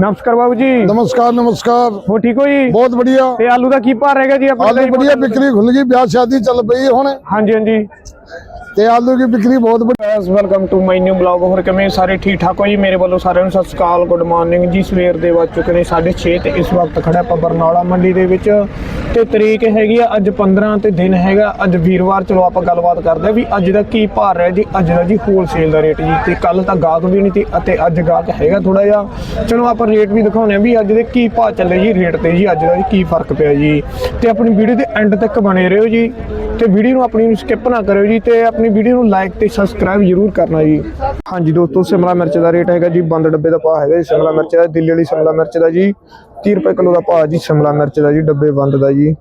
ਨਮਸਕਾਰ ਬਾਬੂ ਜੀ। ਨਮਸਕਾਰ ਨਮਸਕਾਰ। ਹੋ ਠੀਕ ਹੋ ਜੀ? ਬਹੁਤ ਵਧੀਆ। ਤੇ ਆਲੂ ਦਾ ਕੀ ਭਾਅ ਰਹੇਗਾ ਜੀ ਆਪਣੇ? ਆਲੂ ਵਧੀਆ ਬਿਕਰੀ ਖੁੱਲ ਗਈ ਵਿਆਹ ਸ਼ਾਦੀ ਚੱਲ ਪਈ ਹੁਣ। ਹਾਂਜੀ ਹਾਂਜੀ। ਤੇ ਆਲੂ ਦੀ ਬਿਕਰੀ ਬਹੁਤ ਵਧੀਆ। Welcome to my new blog ਹੋਰ ਕਿਵੇਂ ਸਾਰੇ ਠੀਕ ਠਾਕ ਹੋ ਜੀ? ਮੇਰੇ ਵੱਲੋਂ ਸਾਰਿਆਂ ਨੂੰ ਸਤਿ ਸ਼੍ਰੀ ਅਕਾਲ। ਗੁੱਡ ਮਾਰਨਿੰਗ ਜੀ। ਸਵੇਰ ਦੇ ਵੱਜ ਚੁੱਕੇ ਨੇ 6:30 ਤੇ ਇਸ ਵਕਤ ਖੜਾ ਆਪਾਂ ਬਰਨਾਲਾ ਮੰਡੀ ਦੇ ਵਿੱਚ। ਤੇ ਤਰੀਕ ਹੈਗੀ ਆ ਅੱਜ 15 ਤੇ ਦਿਨ ਹੈਗਾ। ਅੱਜ ਵੀਰਵਾਰ, ਚਲੋ ਆਪਾਂ ਗੱਲਬਾਤ ਕਰਦੇ ਆ ਵੀ ਅੱਜ ਦਾ ਕੀ ਭਾਅ ਰਿਹਾ ਜੀ, ਅੱਜ ਦਾ ਜੀ ਹੋਲਸੇਲ ਦਾ ਰੇਟ ਜੀ। ਤੇ ਕੱਲ ਤਾਂ ਗਾਹਕ ਵੀ ਨਹੀਂ ਸੀ ਅਤੇ ਅੱਜ ਗਾਹਕ ਹੈਗਾ ਥੋੜਾ ਜਿਹਾ। ਚਲੋ ਆਪਾਂ ਰੇਟ ਵੀ ਦਿਖਾਉਂਦੇ ਆ ਵੀ ਅੱਜ ਦੇ ਕੀ ਭਾਅ ਚੱਲੇ ਜੀ ਰੇਟ ਤੇ ਜੀ, ਅੱਜ ਦਾ ਜੀ ਕੀ ਫ਼ਰਕ ਪਿਆ ਜੀ। ਤੇ ਆਪਣੀ ਵੀਡੀਓ ਦੇ ਐਂਡ ਤੱਕ ਬਣੇ ਰਹੋ ਜੀ। ਤੇ ਵੀਡੀਓ ਨੂੰ ਆਪਣੀ ਨੂੰ ਸਕਿਪ ਨਾ ਕਰਿਓ ਜੀ ਤੇ ਆਪਣੀ ਵੀਡੀਓ ਨੂੰ ਲਾਈਕ ਤੇ ਸਬਸਕ੍ਰਾਈਬ ਜ਼ਰੂਰ ਕਰਨਾ ਜੀ। ਹਾਂਜੀ ਦੋਸਤੋ ਸ਼ਿਮਲਾ ਮਿਰਚ ਦਾ ਰੇਟ ਹੈਗਾ ਜੀ ਬੰਦ ਡੱਬੇ ਦਾ ਭਾਅ ਹੈਗਾ ਜੀ ਸ਼ਿਮਲਾ ਮਿਰਚ ਦਾ ਦਿੱਲੀ ਵਾਲੀ ਸ਼ਿਮਲਾ ਮਿਰਚ ਦਾ ਜੀ। 30 ਰੁਪਏ ਕਿਲੋ ਦਾ ਭਾਅ ਜੀ ਸ਼ਿਮਲਾ ਮਿਰਚ ਦਾ ਜੀ ਡੱਬੇ ਬੰਦ ਦਾ ਜੀ।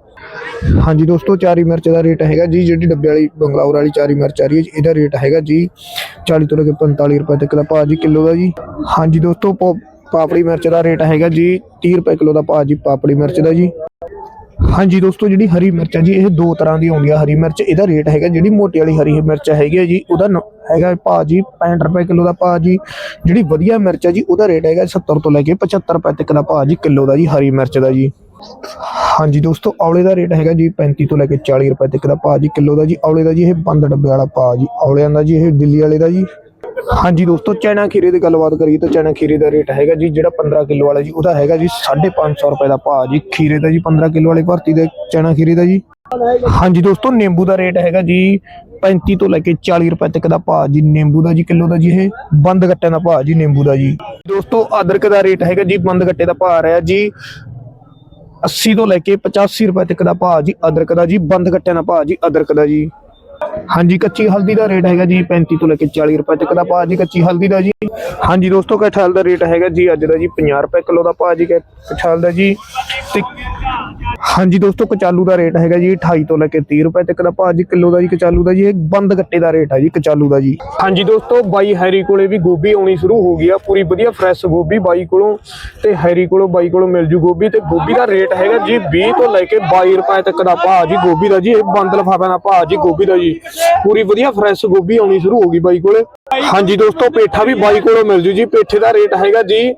ਹਾਂਜੀ ਦੋਸਤੋ ਚਾਰੀ ਮਿਰਚ ਦਾ ਰੇਟ ਹੈਗਾ ਜੀ ਜਿਹੜੀ ਡੱਬੇ ਵਾਲੀ ਬੰਗਲੌਰ ਵਾਲੀ ਚਾਰੀ ਮਿਰਚ ਆ ਰਹੀ ਹੈ ਜੀ, ਇਹਦਾ ਰੇਟ ਹੈਗਾ ਜੀ 40 ਤੋਂ ਲੈ ਕੇ 45 ਰੁਪਏ ਤੱਕ ਦਾ ਭਾਅ ਜੀ ਕਿਲੋ ਦਾ ਜੀ। ਹਾਂਜੀ ਦੋਸਤੋ ਪਾ- ਪਾਪੜੀ ਮਿਰਚ ਦਾ ਰੇਟ ਹੈਗਾ ਜੀ 30 ਰੁਪਏ ਕਿਲੋ ਦਾ ਭਾਅ ਜੀ ਪਾਪੜੀ ਮਿਰਚ ਦਾ ਜੀ। ਹਾਂਜੀ ਦੋਸਤੋ, ਜਿਹੜੀ ਹਰੀ ਮਿਰਚ ਹੈ ਜੀ, ਇਹ ਦੋ ਤਰ੍ਹਾਂ ਦੀ ਆਉਂਦੀ ਹੈ ਹਰੀ ਮਿਰਚ ਇਹਦਾ ਰੇਟ ਹੈਗਾ ਜਿਹੜੀ ਮੋਟੀ ਵਾਲੀ ਹਰੀ ਮਿਰਚ ਹੈਗੀ ਹੈ ਜੀ, ਉਹਦਾ ਨ- ਹੈਗਾ ਭਾਅ ਜੀ 65 ਰੁਪਏ ਕਿਲੋ ਦਾ ਭਾਅ ਜੀ। ਜਿਹੜੀ ਵਧੀਆ ਮਿਰਚ ਹੈ ਜੀ, ਉਹਦਾ ਰੇਟ ਹੈਗਾ 70 ਤੋਂ ਲੈ ਕੇ 75 ਰੁਪਏ ਤੱਕ ਦਾ ਭਾਅ ਜੀ ਕਿਲੋ ਦਾ ਜੀ, ਹਰੀ ਮਿਰਚ ਦਾ ਜੀ। ਹਾਂਜੀ ਦੋਸਤੋ, ਔਲੇ ਦਾ ਰੇਟ ਹੈਗਾ ਜੀ 35 ਤੋਂ ਲੈ ਕੇ 40 ਰੁਪਏ ਤੱਕ ਦਾ ਭਾਅ ਜੀ ਕਿਲੋ ਦਾ ਜੀ। ਔਲੇ ਦਾ ਜੀ ਇਹ ਬੰਦ ਡੱਬੇ ਵਾਲਾ ਭਾਅ ਜੀ। ਔਲਿਆਂ ਦਾ ਜੀ ਇਹ ਦਿੱਲੀ ਵਾਲੇ ਦਾ ਜੀ। ਹਾਂਜੀ ਦੋਸਤੋ, ਚੈਨਾ ਖੀਰੇ ਦੀ ਗੱਲਬਾਤ ਕਰੀਏ ਤਾਂ ਚੈਨਾ ਖੀਰੇ ਦਾ ਰੇਟ ਹੈਗਾ ਜੀ, ਜਿਹੜਾ 15 ਕਿਲੋ ਵਾਲਾ ਜੀ, ਉਹਦਾ ਹੈਗਾ ਜੀ 550 ਰੁਪਏ ਦਾ ਭਾਅ ਜੀ, ਖੀਰੇ ਦਾ ਜੀ 15 ਕਿਲੋ ਵਾਲੀ ਭਰਤੀ ਦੇ ਚੈਨਾ ਖੀਰੇ ਦਾ ਜੀ। ਹਾਂਜੀ ਦੋਸਤੋ, ਨਿੰਬੂ ਦਾ ਰੇਟ ਹੈਗਾ ਜੀ 35 ਤੋਂ ਲੈ ਕੇ 40 ਰੁਪਏ ਤੱਕ ਦਾ ਭਾਅ ਜੀ, ਨਿੰਬੂ ਦਾ ਜੀ ਕਿਲੋ ਦਾ ਜੀ ਇਹ, ਬੰਦ ਗੱਟਿਆਂ ਦਾ ਭਾਅ ਜੀ, ਨਿੰਬੂ ਦਾ ਜੀ। ਦੋਸਤੋ, ਅਦਰਕ ਦਾ ਰੇਟ ਹੈਗਾ ਜੀ, ਬੰਦ ਗੱਟੇ ਦਾ ਭਾਅ ਰਿਹਾ ਜੀ 80 ਤੋਂ ਲੈ ਕੇ 85 ਰੁਪਏ ਤੱਕ ਦਾ ਭਾਅ ਜੀ, ਅਦਰਕ ਦਾ ਜੀ, ਬੰਦ ਗੱਟਿਆਂ ਦਾ ਭਾਅ ਜੀ, ਅਦਰਕ ਦਾ ਜੀ। ਹਾਂਜੀ, ਕੱਚੀ ਹਲਦੀ ਦਾ ਰੇਟ ਹੈਗਾ ਜੀ 35 ਤੋਂ ਲੈ ਕੇ 40 ਰੁਪਏ ਤੱਕ ਦਾ ਭਾਅ ਜੀ, ਕੱਚੀ ਹਲਦੀ ਦਾ ਜੀ। ਹਾਂਜੀ ਦੋਸਤੋ, ਕਠਾਲ ਦਾ ਰੇਟ ਹੈਗਾ ਜੀ ਅੱਜ ਦਾ ਜੀ 50 ਰੁਪਏ ਕਿਲੋ ਦਾ ਭਾਅ ਜੀ, ਕ- ਦਾ ਜੀ। ਤੇ ਹਾਂਜੀ ਦੋਸਤੋ, ਕਚਾਲੂ ਦਾ ਰੇਟ ਹੈਗਾ ਜੀ 28 ਤੋਂ ਲੈ ਕੇ 30 ਰੁਪਏ ਤੱਕ ਦਾ ਭਾਅ ਜੀ, ਕਿਲੋ ਦਾ ਜੀ, ਕਚਾਲੂ ਦਾ ਜੀ, ਇਹ ਬੰਦ ਗੱਟੇ ਦਾ ਰੇਟ ਹੈ ਜੀ, ਕਚਾਲੂ ਦਾ ਜੀ। ਹਾਂਜੀ ਦੋਸਤੋ, ਬਾਈ ਹੈਰੀ ਕੋਲੇ ਵੀ ਗੋਭੀ ਆਉਣੀ ਸ਼ੁਰੂ ਹੋ ਗਈ ਆ, ਪੂਰੀ ਵਧੀਆ ਫਰੈਸ਼ ਗੋਭੀ ਬਾਈ ਕੋਲੋਂ। ਤੇ ਹੈਰੀ ਕੋਲੋਂ ਬਾਈ ਕੋਲੋਂ ਮਿਲ ਜੂ ਗੋਭੀ, ਤੇ ਗੋਭੀ ਦਾ ਰੇਟ ਹੈਗਾ ਜੀ 20 ਤੋਂ ਲੈ ਕੇ 22 ਰੁਪਏ ਤੱਕ ਦਾ ਭਾਅ ਜੀ, ਗੋਭੀ ਦਾ ਜੀ, ਇਹ ਬੰਦ ਲਫਾਫਿਆਂ ਦਾ ਭਾਅ ਜੀ, ਗੋਭੀ ਦਾ ਜੀ। ਪੂਰੀ ਵਧੀਆ ਫਰੈਸ਼ ਗੋਭੀ ਆਉਣੀ ਸ਼ੁਰੂ ਹੋ ਗਈ ਬਾਈ ਕੋਲੇ। ਹਾਂਜੀ ਦੋਸਤੋ, ਪੇਠਾ ਵੀ ਬਾਈ ਕੋਲੋਂ ਮਿਲ ਜੂ ਜੀ। ਪੇਠੇ ਦਾ ਰੇਟ ਹੈਗਾ ਜੀ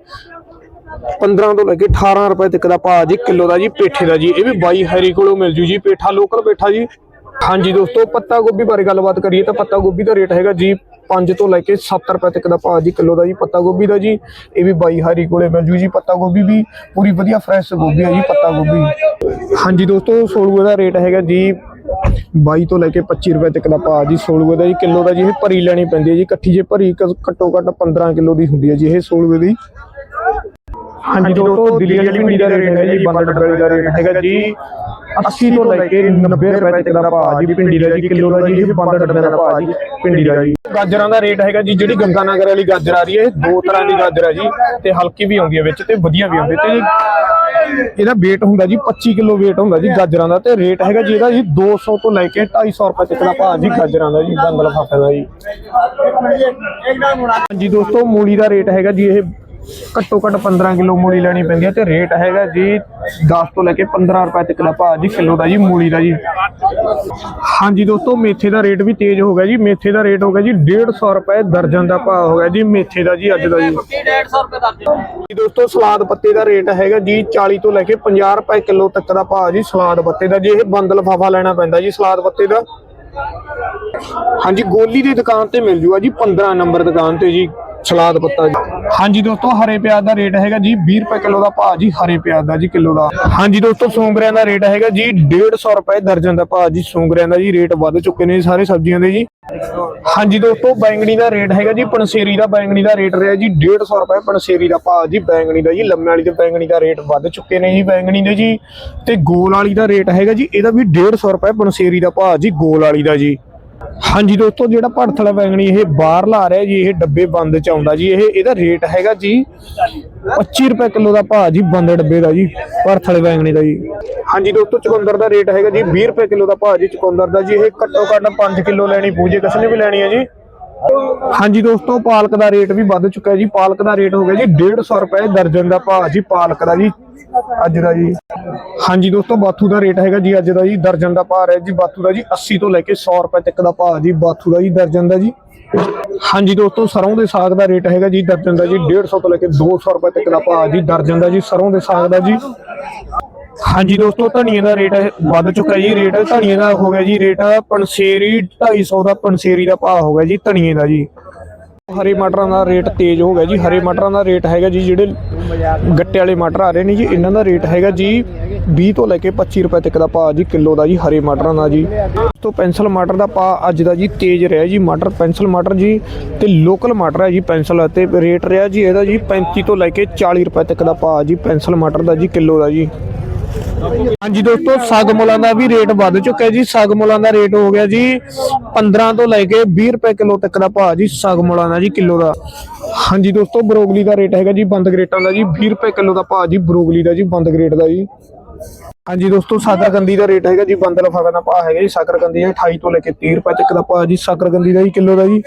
15 ਤੋਂ ਲੈ ਕੇ 18 ਰੁਪਏ ਤੱਕ ਦਾ ਭਾਅ ਜੀ, ਕਿਲੋ ਦਾ ਜੀ, ਪੇਠੇ ਦਾ ਜੀ। ਇਹ ਵੀ ਬਾਈ ਹੈਰੀ ਕੋਲੋਂ ਮਿਲ ਜੂ ਜੀ, ਪੇਠਾ ਲੋਕਲ ਪੇਠਾ ਜੀ। ਹਾਂਜੀ ਦੋਸਤੋ, ਪੱਤਾ ਗੋਭੀ ਬਾਰੇ ਗੱਲਬਾਤ ਕਰੀਏ ਤਾਂ ਪੱਤਾ ਗੋਭੀ ਦਾ ਰੇਟ ਹੈਗਾ ਜੀ 5 ਤੋਂ ਲੈ ਕੇ 7 ਰੁਪਏ ਤੱਕ ਦਾ ਭਾਅ ਜੀ, ਕਿਲੋ ਦਾ ਜੀ, ਪੱਤਾ ਗੋਭੀ ਦਾ ਜੀ। ਇਹ ਵੀ ਬਾਈ ਹਰੀ ਕੋਲੇ ਮਿਲ ਜੂ ਜੀ, ਪੱਤਾ ਗੋਭੀ ਵੀ ਪੂਰੀ ਵਧੀਆ ਫਰੈਸ਼ ਗੋਭੀ ਹੈ ਜੀ, ਪੱਤਾ ਗੋਭੀ। ਹਾਂਜੀ ਦੋਸਤੋ, ਸੋਲੂਏ ਦਾ ਰੇਟ ਹੈਗਾ ਜੀ 22 ਤੋਂ ਲੈ ਕੇ 25 ਰੁਪਏ ਤੱਕ ਦਾ ਭਾਅ ਜੀ ਸੋਲੂਏ ਦਾ ਜੀ, ਕਿਲੋ ਦਾ ਜੀ ਇਹ ਭਰੀ ਲੈਣੀ ਪੈਂਦੀ ਹੈ ਜੀ। ਇਕੱਠੀ ਜੇ ਭਰੀ ਘੱਟੋ ਘੱਟ 15 ਕਿਲੋ ਦੀ ਹੁੰਦੀ ਹੈ ਜੀ ਇਹ ਸੋਲੂਏ ਦੀ। ਹਾਂਜੀ ਦੋਸਤੋ ਦਿੱਲੀ ਵਾਲੀ ਭਿੰਡੀ ਦਾ ਰੇਟ ਹੈ ਜੀ ਬੰਦ ਡੱਬੇ ਦਾ ਰੇਟ ਹੈਗਾ ਜੀ। 80 ਤੋਂ ਲੈ ਕੇ 90 ਰੁਪਏ ਤੱਕ ਦਾ ਭਾਅ ਜੀ ਭਿੰਡੀ ਦਾ ਜੀ ਕਿਲੋ ਦਾ ਜੀ ਇਹ ਬੰਦ ਡੱਬੇ ਦਾ ਭਾਅ ਜੀ ਭਿੰਡੀ ਦਾ ਜੀ। ਗਾਜਰਾਂ ਦਾ ਰੇਟ ਹੈਗਾ ਜੀ ਜਿਹੜੀ ਗੰਗਾ ਨਗਰ ਵਾਲੀ ਗਾਜਰ ਆ ਰਹੀ ਹੈ ਦੋ ਤਰ੍ਹਾਂ ਦੀ ਗਾਜਰ ਹੈ ਜੀ ਤੇ ਹਲਕੀ ਵੀ ਆਉਂਦੀ ਹੈ ਵਿੱਚ ਤੇ ਵਧੀਆ ਵੀ ਆਉਂਦੀ ਤੇ ਇਹਦਾ weight ਹੁੰਦਾ ਜੀ 25 ਕਿਲੋ weight ਹੁੰਦਾ ਜੀ ਗਾਜਰਾਂ ਦਾ ਤੇ ਰੇਟ ਹੈਗਾ ਜੀ ਇਹਦਾ ਜੀ 200 ਤੋਂ ਲੈ ਕੇ 250 ਰੁਪਏ ਤੱਕ ਦਾ ਭਾਅ ਜੀ ਗਾਜਰਾਂ ਦਾ ਜੀ ਬੰਦ ਲਫਾਫੇ ਦਾ ਜੀ। ਹਾਂਜੀ ਦੋਸਤੋ ਮੂਲੀ ਦਾ ਰੇਟ ਹੈਗਾ ਜੀ ਇਹ ਘੱਟੋ ਘੱਟ 15 ਕਿਲੋ ਮੂਲੀ ਲੈਣੀ ਪੈਂਦੀ ਹੈ ਤੇ ਰੇਟ ਹੈਗਾ ਜੀ 10 ਤੋਂ ਲੈ ਕੇ 15 ਰੁਪਏ ਤੱਕ ਦਾ ਭਾਅ ਜੀ ਕਿਲੋ ਦਾ ਜੀ, ਮੂਲੀ ਦਾ ਜੀ। ਹਾਂਜੀ ਦੋਸਤੋ, ਮੇਥੇ ਦਾ ਰੇਟ ਵੀ ਤੇਜ਼ ਹੋ ਗਿਆ ਜੀ। ਮੇਥੇ ਦਾ ਰੇਟ ਹੋ ਗਿਆ ਜੀ 150 ਰੁਪਏ ਦਰਜਨ ਦਾ ਭਾਅ ਹੋ ਗਿਆ ਜੀ, ਮੇਥੇ ਦਾ ਜੀ, ਅੱਜ ਦਾ ਜੀ। ਜੀ ਦੋਸਤੋ, ਸਲਾਦ ਪੱਤੇ ਦਾ ਰੇਟ ਹੈਗਾ ਜੀ 40 ਤੋਂ ਲੈ ਕੇ 50 ਰੁਪਏ ਕਿਲੋ ਤੱਕ ਦਾ ਭਾਅ ਜੀ ਸਲਾਦ ਪੱਤੇ ਦਾ। ਜੀ ਇਹ ਬੰਦ ਲਫਾਫਾ ਲੈਣਾ ਪੈਂਦਾ ਜੀ ਸਲਾਦ ਪੱਤੇ ਦਾ। ਹਾਂਜੀ, ਗੋਲੀ ਦੀ ਦੁਕਾਨ ਤੇ ਮਿਲ ਜੂਗਾ ਜੀ 15 ਨੰਬਰ ਦੁਕਾਨ ਤੇ ਜੀ। ਸਲਾਦ ਪੱਤਾ ਹਾਂਜੀ ਦੋਸਤੋ, ਹਰੇ ਪਿਆਜ਼ ਦਾ ਰੇਟ ਹੈਗਾ ਜੀ 20 ਰੁਪਏ ਕਿਲੋ ਦਾ ਭਾਅ ਜੀ, ਹਰੇ ਪਿਆਜ਼ ਦਾ ਜੀ ਕਿਲੋ ਦਾ। ਹਾਂਜੀ ਦੋਸਤੋ ਸੂੰਗਰਿਆਂ ਦਾ ਰੇਟ ਹੈਗਾ ਜੀ 150 ਰੁਪਏ ਦਰਜਨ ਦਾ ਭਾਅ ਜੀ ਸੂੰਗਰਿਆਂ ਦਾ ਜੀ ਰੇਟ ਵੱਧ ਚੁੱਕੇ ਨੇ ਸਾਰੇ ਸਬਜ਼ੀਆਂ ਦੇ ਜੀ। ਹਾਂਜੀ ਦੋਸਤੋ, ਬੈਂਗਣੀ ਦਾ ਰੇਟ ਹੈਗਾ ਜੀ ਪਨਸੇਰੀ ਦਾ ਬੈਂਗਣੀ ਦਾ ਰੇਟ ਰਿਹਾ ਜੀ 150 ਰੁਪਏ ਪਨਸੇਰੀ ਦਾ ਭਾਅ ਜੀ, ਬੈਂਗਣੀ ਦਾ ਜੀ, ਲੰਮੇ ਵਾਲੀ ਤੇ ਬੈਂਗਣੀ ਦਾ ਰੇਟ ਵੱਧ ਚੁੱਕੇ ਨੇ ਜੀ ਬੈਂਗਣੀ ਦੇ ਜੀ। ਤੇ ਗੋਲ ਵਾਲੀ ਦਾ ਰੇਟ ਹੈਗਾ ਜੀ, ਇਹਦਾ ਵੀ 150 ਰੁਪਏ ਪਨਸੇਰੀ ਦਾ ਭਾਅ ਜੀ, ਗੋਲ ਵਾਲੀ ਦਾ ਜੀ। ਹਾਂਜੀ ਦੋਸਤੋ, ਜਿਹੜਾ ਭੜਥਲਾ ਬੈਂਗਣੀ ਇਹ ਬਾਹਰ ਲਾ ਰਿਹਾ ਜੀ, ਇਹ ਡੱਬੇ ਬੰਦ ਚ ਆਉਂਦਾ ਜੀ, ਇਹ ਇਹਦਾ ਰੇਟ ਹੈਗਾ ਜੀ 25 ਰੁਪਏ ਕਿਲੋ ਦਾ ਭਾਅ ਜੀ, ਬੰਦ ਡੱਬੇ ਦਾ ਜੀ, ਭੜਥਲੇ ਬੈਂਗਣੀ ਦਾ ਜੀ। ਹਾਂਜੀ ਦੋਸਤੋ, ਚੁਕੰਦਰ ਦਾ ਰੇਟ ਹੈਗਾ ਜੀ 20 ਰੁਪਏ ਕਿਲੋ ਦਾ ਭਾਅ ਜੀ, ਚੁਕੰਦਰ ਦਾ ਜੀ, ਇਹ ਘੱਟੋ ਘੱਟ 5 ਕਿਲੋ ਲੈਣੀ ਪੂਜੇ ਕਿਸ ਨੇ ਵੀ ਲੈਣੀ ਹੈ ਜੀ। ਹਾਂਜੀ ਦੋਸਤੋ, ਪਾਲਕ ਦਾ ਰੇਟ ਵੀ ਵੱਧ ਚੁੱਕਾ ਜੀ। ਪਾਲਕ ਦਾ ਰੇਟ ਹੋ ਗਿਆ ਜੀ 150 ਰੁਪਏ ਦਰਜਨ ਦਾ ਭਾਅ ਜੀ ਪਾਲਕ ਦਾ ਜੀ, ਅੱਜ ਦਾ ਜੀ। ਹਾਂਜੀ ਦੋਸਤੋ, ਬਾਥੂ ਦਾ ਰੇਟ ਹੈਗਾ ਜੀ, ਅੱਜ ਦਾ ਜੀ ਦਰਜਨ ਦਾ ਭਾਅ ਹੈ ਜੀ। ਬਾਥੂ ਦਾ ਜੀ 80 ਤੋਂ ਲੈ ਕੇ 100 ਰੁਪਏ ਤੱਕ ਦਾ ਭਾਅ ਜੀ ਬਾਥੂ ਦਾ ਜੀ, ਦਰਜਨ ਦਾ ਜੀ। ਹਾਂਜੀ ਦੋਸਤੋ ਸਰੋਂ ਦੇ ਸਾਗ ਦਾ ਰੇਟ ਹੈਗਾ ਜੀ, ਦਰਜਨ ਦਾ ਜੀ 150 ਤੋਂ ਲੈ ਕੇ 200 ਰੁਪਏ ਤੱਕ ਦਾ ਭਾਅ ਜੀ, ਦਰਜਨ ਦਾ ਜੀ ਸਰੋਂ ਦੇ ਸਾਗ ਦਾ ਜੀ। ਹਾਂਜੀ ਦੋਸਤੋ, ਧਨੀਏ ਦਾ ਰੇਟ ਵੱਧ ਚੁੱਕਾ ਜੀ। ਰੇਟ ਧਨੀਏ ਦਾ ਹੋ ਗਿਆ ਜੀ, ਰੇਟ ਪਨਸੇਰੀ 250 ਦਾ ਪਨਸੇਰੀ ਦਾ ਭਾਅ ਹੋ ਗਿਆ ਜੀ, ਧਨੀਏ ਦਾ ਜੀ। ਹਰੇ ਮਟਰਾਂ ਦਾ ਰੇਟ ਤੇਜ਼ ਹੋ ਗਿਆ ਜੀ। ਹਰੇ ਮਟਰਾਂ ਦਾ ਰੇਟ ਹੈਗਾ ਜੀ, ਜਿਹੜੇ ਗੱਟੇ ਵਾਲੇ ਮਟਰ ਆ ਰਹੇ ਨੇ ਜੀ, ਇਹਨਾਂ ਦਾ ਰੇਟ ਹੈਗਾ ਜੀ 20 ਤੋਂ ਲੈ ਕੇ 25 ਰੁਪਏ ਤੱਕ ਦਾ ਭਾਅ ਜੀ, ਕਿਲੋ ਦਾ ਜੀ, ਹਰੇ ਮਟਰਾਂ ਦਾ ਜੀ। ਤੋਂ ਪੈਨਸਲ ਮਟਰ ਦਾ ਭਾਅ ਅੱਜ ਦਾ ਜੀ ਤੇਜ਼ ਰਿਹਾ ਜੀ। ਮਟਰ, ਪੈਨਸਲ ਮਟਰ ਜੀ ਤੇ ਲੋਕਲ ਮਟਰ ਹੈ ਜੀ ਪੈਨਸਲ ਤੇ ਰੇਟ ਰਿਹਾ ਜੀ ਇਹਦਾ ਜੀ 35 ਤੋਂ ਲੈ ਕੇ 40 ਰੁਪਏ ਤੱਕ ਦਾ ਭਾਅ ਜੀ, ਪੈਨਸਲ ਮਟਰ ਦਾ ਜੀ, ਕਿਲੋ ਦਾ ਜੀ। ਹਾਂਜੀ ਦੋਸਤੋ ਸਾਗ ਮੁਲਾਂ ਦਾ ਵੀ ਰੇਟ ਵੱਧ ਚੁੱਕਿਆ ਜੀ। ਸਾਗ ਮੁਲਾਂ ਦਾ ਰੇਟ ਹੋ ਗਿਆ ਜੀ 15 ਤੋਂ ਲੈ ਕੇ 20 ਰੁਪਏ ਕਿਲੋ ਤੱਕ ਦਾ ਭਾਅ ਜੀ ਸਾਗ ਮੁਲਾਂ ਦਾ ਜੀ, ਕਿਲੋ ਦਾ। ਹਾਂਜੀ ਦੋਸਤੋ, ਬਰੋਗਲੀ ਦਾ ਰੇਟ ਹੈਗਾ ਜੀ, ਬੰਦ ਗ੍ਰੇਟਾਂ ਦਾ ਜੀ 20 ਰੁਪਏ ਕਿਲੋ ਦਾ ਭਾਅ ਜੀ, ਬਰੋਗਲੀ ਦਾ ਜੀ, ਬੰਦ ਗ੍ਰੇਟ ਦਾ ਜੀ। ਹਾਂਜੀ ਦੋਸਤੋ ਸਾਕਰਕੰਦੀ ਦਾ ਰੇਟ ਹੈਗਾ ਜੀ, ਬੰਦ ਲਫਾਫੇ ਦਾ ਭਾਅ ਹੈਗਾ ਜੀ ਸਾਕਰਕੰਦੀ ਦਾ 28 ਤੋਂ ਲੈ ਕੇ 30 ਰੁਪਏ ਤੱਕ ਦਾ ਭਾਅ ਜੀ ਸਾਕਰਕੰਦੀ ਦਾ ਜੀ ਕਿਲੋ ਦਾ ਜੀ,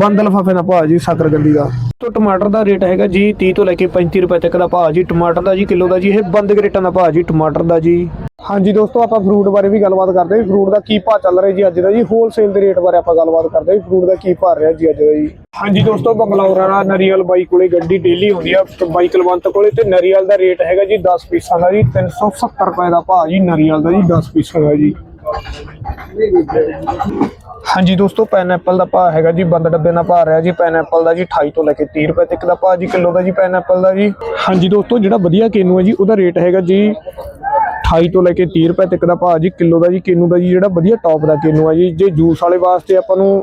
ਬੰਦ ਲਫਾਫੇ ਦਾ ਭਾਅ ਜੀ ਸਾਕਰਕੰਦੀ ਦਾ। ਤੋਂ ਟਮਾਟਰ ਦਾ ਰੇਟ ਹੈਗਾ ਜੀ 30 ਤੋਂ ਲੈ ਕੇ 35 ਰੁਪਏ ਤੱਕ ਦਾ ਭਾਅ ਜੀ, ਟਮਾਟਰ ਦਾ ਜੀ, ਕਿਲੋ ਦਾ ਜੀ, ਇਹ ਬੰਦ ਗ੍ਰੇਟਾਂ ਦਾ ਭਾਅ ਜੀ, ਟਮਾਟਰ ਦਾ ਜੀ। ਹਾਂਜੀ ਦੋਸਤੋ, ਆਪਾਂ ਫਰੂਟ ਬਾਰੇ ਵੀ ਗੱਲਬਾਤ ਕਰਦੇ ਹਾਂ ਫਰੂਟ ਦਾ ਕੀ ਭਾਅ ਚੱਲ ਰਿਹਾ ਜੀ ਅੱਜ ਦਾ ਜੀ ਹੋਲਸੇਲ ਦੇ ਰੇਟ ਬਾਰੇ ਆਪਾਂ ਗੱਲਬਾਤ ਕਰਦੇ ਹਾਂ ਫਰੂਟ ਦਾ ਕੀ ਭਾਅ ਰਿਹਾ ਜੀ ਅੱਜ ਦਾ ਜੀ। ਹਾਂਜੀ ਦੋਸਤੋ, ਬੰਗਲੌਰ ਵਾਲਾ ਨਰੀਅਲ ਬਾਈ ਕੋਲੇ ਗੱਡੀ ਡੇਲੀ ਹੁੰਦੀ ਆ, ਬਾਈ ਕਲਵੰਤ ਕੋਲੇ, ਤੇ ਨਰੀਅਲ ਦਾ ਰੇਟ ਹੈਗਾ ਜੀ 10 ਪੀਸਾਂ ਦਾ ਜੀ 370 ਰੁਪਏ ਦਾ ਭਾਅ ਜੀ ਨਰੀਅਲ ਦਾ ਜੀ 10 ਪੀਸਾਂ ਦਾ ਜੀ। ਹਾਂਜੀ ਦੋਸਤੋ ਪਾਈਨਐਪਲ ਦਾ ਭਾਅ ਹੈਗਾ ਜੀ ਬੰਦ ਡੱਬੇ ਦਾ ਭਾਅ ਰਿਹਾ ਜੀ। ਪਾਈਨਐਪਲ ਦਾ ਜੀ 28 ਤੋਂ ਲੈ ਕੇ 30 ਰੁਪਏ ਤੱਕ ਦਾ ਭਾਅ ਜੀ ਕਿਲੋ ਦਾ ਜੀ ਪਾਈਨਐਪਲ ਦਾ ਜੀ। ਹਾਂਜੀ ਦੋਸਤੋ ਜਿਹੜਾ ਵਧੀਆ ਕੇਨੂ ਹੈ ਜੀ ਉਹਦਾ ਰੇਟ ਹੈਗਾ ਜੀ 28 ਤੋਂ ਲੈ ਕੇ 30 ਰੁਪਏ ਤੱਕ ਦਾ ਭਾਅ ਜੀ ਕਿਲੋ ਦਾ ਜੀ ਕਿੰਨੂ ਦਾ ਜੀ ਜਿਹੜਾ ਵਧੀਆ ਟੌਪ ਦਾ ਕਿੰਨੂ ਹੈ ਜੀ। ਜੇ ਜੂਸ ਵਾਲੇ ਵਾਸਤੇ ਆਪਾਂ ਨੂੰ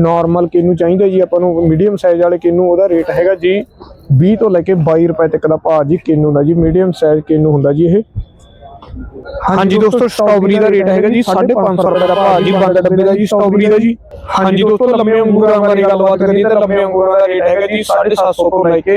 ਨਾਰਮਲ ਕਿੰਨੂ ਚਾਹੀਦਾ ਜੀ ਆਪਾਂ ਨੂੰ ਮੀਡੀਅਮ ਸਾਈਜ਼ ਵਾਲੇ ਕਿੰਨੂ ਉਹਦਾ ਰੇਟ ਹੈਗਾ ਜੀ 20 ਤੋਂ ਲੈ ਕੇ 22 ਰੁਪਏ ਤੱਕ ਦਾ ਭਾਅ ਜੀ ਕਿੰਨੂ ਦਾ ਜੀ ਮੀਡੀਅਮ ਸਾਈਜ਼ ਕਿੰਨੂ ਹੁੰਦਾ ਜੀ ਇਹ। ਹਾਂਜੀ ਦੋਸਤੋ ਸਟ੍ਰਾਬੇਰੀ ਦਾ ਰੇਟ ਹੈਗਾ ਜੀ 550 ਰੁਪਏ ਦਾ ਭਾਅ ਜੀ ਬੰਦ ਡੱਬੇ ਦਾ ਜੀ ਸਟ੍ਰਾਬੇਰੀ ਦਾ ਜੀ। ਹਾਂਜੀ ਦੋਸਤੋ ਲੰਮੇ ਅੰਗੂਰਾਂ ਬਾਰੇ ਗੱਲਬਾਤ ਕਰੀਏ ਤਾਂ ਲੰਮੇ ਅੰਗੂਰਾਂ ਦਾ ਰੇਟ ਹੈਗਾ ਜੀ 750 ਤੋਂ ਲੈ ਕੇ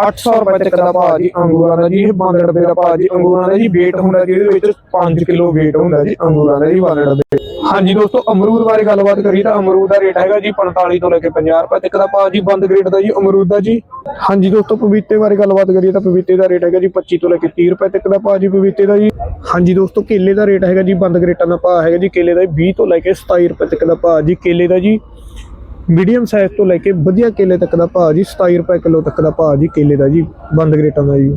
800 ਰੁਪਏ ਤੱਕ ਦਾ ਭਾਅ ਜੀ ਅੰਗੂਰਾਂ ਦਾ ਜੀ ਇਹ ਬੰਦ ਡੱਬੇ ਦਾ ਭਾਅ ਜੀ ਅੰਗੂਰਾਂ ਦਾ ਜੀ weight ਹੁੰਦਾ ਜੀ ਇਹਦੇ ਵਿੱਚ 5 ਕਿਲੋ weight ਹੁੰਦਾ ਜੀ ਅੰਗੂਰਾਂ ਦਾ ਜੀ ਬੰਦ ਡੱਬੇ ਹਾਂਜੀ ਦੋਸਤੋ ਅਮਰੂਦ ਬਾਰੇ ਗੱਲਬਾਤ ਕਰੀਏ ਤਾਂ ਅਮਰੂਦ ਦਾ ਰੇਟ ਹੈਗਾ ਜੀ 45 ਤੋਂ ਲੈ ਕੇ 50 ਰੁਪਏ ਤੱਕ ਦਾ ਭਾਅ ਜੀ ਬੰਦ ਗ੍ਰੇਡ ਦਾ ਜੀ ਅਮਰੂਦ ਦਾ ਜੀ। ਹਾਂਜੀ ਦੋਸਤੋ ਪਪੀਤੇ ਬਾਰੇ ਗੱਲਬਾਤ ਕਰੀਏ ਤਾਂ ਪਪੀਤੇ ਦਾ ਰੇਟ ਹੈਗਾ ਜੀ 25 ਤੋਂ ਲੈ ਕੇ 30 ਰੁਪਏ ਤੱਕ ਦਾ ਭਾਅ ਜੀ ਪਪੀਤੇ ਦਾ ਜੀ। ਹਾਂਜੀ ਦੋਸਤੋ, ਕੇਲੇ ਦਾ ਰੇਟ ਹੈਗਾ ਜੀ, ਬੰਦ ਗ੍ਰੇਟਾਂ ਦਾ ਭਾਅ ਹੈਗਾ ਜੀ, ਕੇਲੇ ਦਾ 20 ਤੋਂ ਲੈ ਕੇ 27 ਰੁਪਏ ਤੱਕ ਦਾ ਭਾਅ ਜੀ, ਕੇਲੇ ਦਾ ਜੀ ਮੀਡੀਅਮ ਸਾਈਜ਼ ਤੋਂ ਲੈ ਕੇ ਵਧੀਆ ਕੇਲੇ ਤੱਕ ਦਾ ਭਾਅ ਜੀ 27 ਰੁਪਏ ਕਿਲੋ ਤੱਕ ਦਾ ਭਾਅ ਜੀ, ਕੇਲੇ ਦਾ ਜੀ, ਬੰਦ ਗ੍ਰੇਟਾਂ ਦਾ ਜੀ।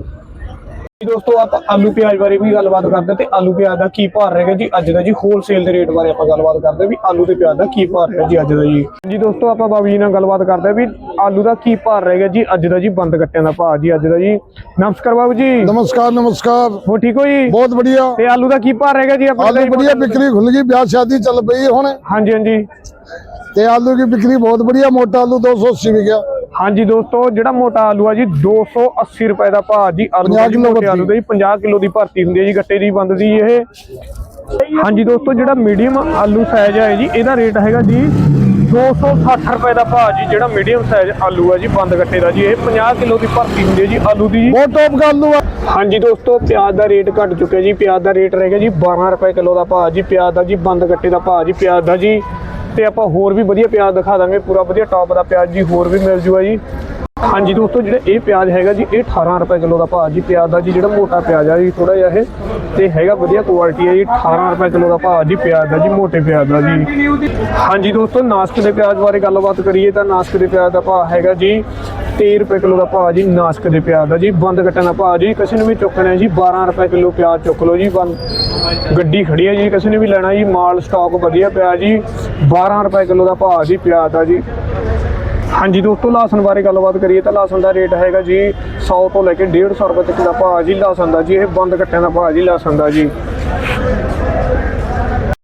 ਦੋਸਤੋ, ਆਪਾਂ ਆਲੂ ਪਿਆਜ਼ ਬਾਰੇ ਵੀ ਗੱਲਬਾਤ ਕਰਦੇ ਤੇ ਆਲੂ ਪਿਆਜ਼ ਦਾ ਕੀ ਭਾਅ ਰਹੇਗਾ ਜੀ, ਅੱਜ ਦਾ ਜੀ ਹੋਲਸੇਲ ਦੇ ਰੇਟ ਬਾਰੇ ਆਪਾਂ ਗੱਲਬਾਤ ਕਰਦੇ ਵੀ ਆਲੂ ਤੇ ਪਿਆਜ਼ ਦਾ ਕੀ ਭਾਅ ਰਿਹਾ ਜੀ, ਅੱਜ ਦਾ ਜੀ। ਜੀ ਦੋਸਤੋ, ਆਪਾਂ ਬਾਬੂ ਜੀ ਨਾਲ ਗੱਲਬਾਤ ਕਰਦੇ ਵੀ ਆਲੂ ਦਾ ਕੀ ਭਾਅ ਰਹੇਗਾ ਜੀ? ਅੱਜ ਦਾ ਜੀ ਬੰਦ ਗੱਟਿਆਂ ਦਾ ਭਾਅ ਜੀ ਅੱਜ ਦਾ ਜੀ। ਨਮਸਕਾਰ ਬਾਬੂ ਜੀ। ਨਮਸਕਾਰ ਨਮਸਕਾਰ। ਹੋ ਠੀਕ ਹੋ ਜੀ? ਬਹੁਤ ਵਧੀਆ। ਤੇ ਆਲੂ ਦਾ ਕੀ ਭਾਅ ਰਹੇਗਾ ਜੀ ਆਪਣੇ ਆਲੂ ਵਧੀਆ ਬਿਕਰੀ ਖੁੱਲ ਗਈ ਵਿਆਹ ਸ਼ਾਦੀ ਚੱਲ ਪਈ ਹੁਣ। ਹਾਂਜੀ ਹਾਂਜੀ। ਤੇ ਆਲੂ ਦੀ ਬਿਕਰੀ ਬਹੁਤ ਵਧੀਆ ਮੋਟਾ ਆਲੂ 280 ਵਿਕਿਆ। ਹਾਂਜੀ ਦੋਸਤੋ ਜਿਹੜਾ ਮੋਟਾ ਆਲੂ ਆ ਜੀ 280 ਰੁਪਏ ਦਾ ਭਾਅ ਜੀ ਆਲੂ ਦਾ 50 ਜੀ ਕਿੱਲੋ ਮੋਟੇ ਆਲੂ ਦਾ ਜੀ 50 ਕਿਲੋ ਦੀ ਭਰਤੀ ਹੁੰਦੀ ਹੈ ਜੀ ਗੱਟੇ ਦੀ ਬੰਦਦੀ ਇਹ। ਹਾਂਜੀ ਦੋਸਤੋ ਜਿਹੜਾ ਮੀਡੀਅਮ ਆਲੂ ਸਾਈਜ਼ ਹੈ ਜੀ ਇਹਦਾ ਰੇਟ ਹੈਗਾ ਜੀ 260 ਰੁਪਏ ਦਾ ਭਾਅ ਜੀ ਜਿਹੜਾ ਮੀਡੀਅਮ ਸਾਈਜ਼ ਆਲੂ ਹੈ ਜੀ ਬੰਦ ਗੱਟੇ ਦਾ ਜੀ। ਇਹ 50 ਕਿਲੋ ਦੀ ਭਰਤੀ ਹੁੰਦੀ ਹੈ ਜੀ ਆਲੂ ਦੀ ਜੀ। ਬਹੁਤ ਟੌਪ ਆਲੂ ਆ। ਹਾਂਜੀ ਦੋਸਤੋ ਪਿਆਜ਼ ਦਾ ਰੇਟ ਘਟ ਚੁੱਕਿਆ ਜੀ ਪਿਆਜ਼ ਦਾ ਰੇਟ ਰਹੇਗਾ ਜੀ 12 ਰੁਪਏ ਕਿਲੋ ਦਾ ਭਾਅ ਜੀ ਪਿਆਜ਼ ਦਾ ਜੀ ਬੰਦ ਗੱਟੇ ਦਾ ਭਾਅ ਜੀ ਪਿਆਜ਼ ਦਾ ਜੀ। ਤੇ ਆਪਾਂ ਹੋਰ ਵੀ ਵਧੀਆ ਪਿਆਜ਼ ਦਿਖਾ ਦਾਂਗੇ ਪੂਰਾ ਵਧੀਆ ਟੌਪ ਦਾ ਪਿਆਜ਼ ਜੀ ਹੋਰ ਵੀ ਮਿਲ ਜੂਗਾ ਜੀ। ਹਾਂਜੀ ਦੋਸਤੋ, ਜਿਹੜਾ ਇਹ ਪਿਆਜ਼ ਹੈਗਾ ਜੀ, ਇਹ 18 ਰੁਪਏ ਕਿਲੋ ਦਾ ਭਾਅ ਜੀ। ਪਿਆਜ਼ ਦਾ ਜੀ, ਜਿਹੜਾ ਮੋਟਾ ਪਿਆਜ਼ ਆ ਜੀ ਥੋੜਾ ਜਿਹਾ ਇਹ ਤੇ ਹੈਗਾ ਵਧੀਆ ਕੁਆਲਿਟੀ ਹੈ ਜੀ 18 ਰੁਪਏ ਕਿਲੋ ਦਾ ਭਾਅ ਜੀ ਪਿਆਜ਼ ਦਾ ਜੀ, ਮੋਟੇ ਪਿਆਜ਼ ਦਾ ਜੀ। ਹਾਂਜੀ ਦੋਸਤੋ, ਨਾਸਕ ਦੇ ਪਿਆਜ਼ ਬਾਰੇ ਗੱਲਬਾਤ ਕਰੀਏ ਤਾਂ ਨਾਸਕ ਦੇ ਪਿਆਜ਼ ਦਾ ਭਾਅ ਹੈਗਾ ਜੀ 23 ਰੁਪਏ ਕਿਲੋ ਦਾ ਭਾਅ ਜੀ, ਨਾਸਕ ਦੇ ਪਿਆਜ਼ ਦਾ ਜੀ। ਬੰਦ ਕੱਟਣ ਦਾ ਭਾਅ ਜੀ, ਕਿਸੇ ਨੂੰ ਵੀ ਚੁੱਕਣਾ ਜੀ 12 ਰੁਪਏ ਕਿਲੋ ਪਿਆਜ਼ ਚੁੱਕ ਲਓ ਜੀ ਗੱਡੀ ਖੜੀ ਹੈ ਜੀ, ਕਿਸੇ ਨੇ ਵੀ ਲੈਣਾ ਜੀ, ਮਾਲ ਸਟਾਕ ਵਧੀਆ ਪਿਆ ਜੀ 12 ਰੁਪਏ ਕਿਲੋ ਦਾ ਭਾਅ ਜੀ ਪਿਆਜ਼ ਦਾ ਜੀ। ਹਾਂਜੀ ਦੋਸਤੋ ਲਾਸਨ ਬਾਰੇ ਗੱਲਬਾਤ ਕਰੀਏ ਤਾਂ ਲਾਸਨ ਦਾ ਰੇਟ ਹੈਗਾ ਜੀ 100 ਤੋਂ ਲੈ ਕੇ 150 ਰੁਪਏ ਤੱਕ ਦਾ ਭਾਅ ਜੀ ਲਸਣ ਦਾ ਜੀ, ਇਹ ਬੰਦ ਕੱਟਿਆਂ ਦਾ ਭਾਅ ਜੀ ਲਸਣ ਦਾ ਜੀ।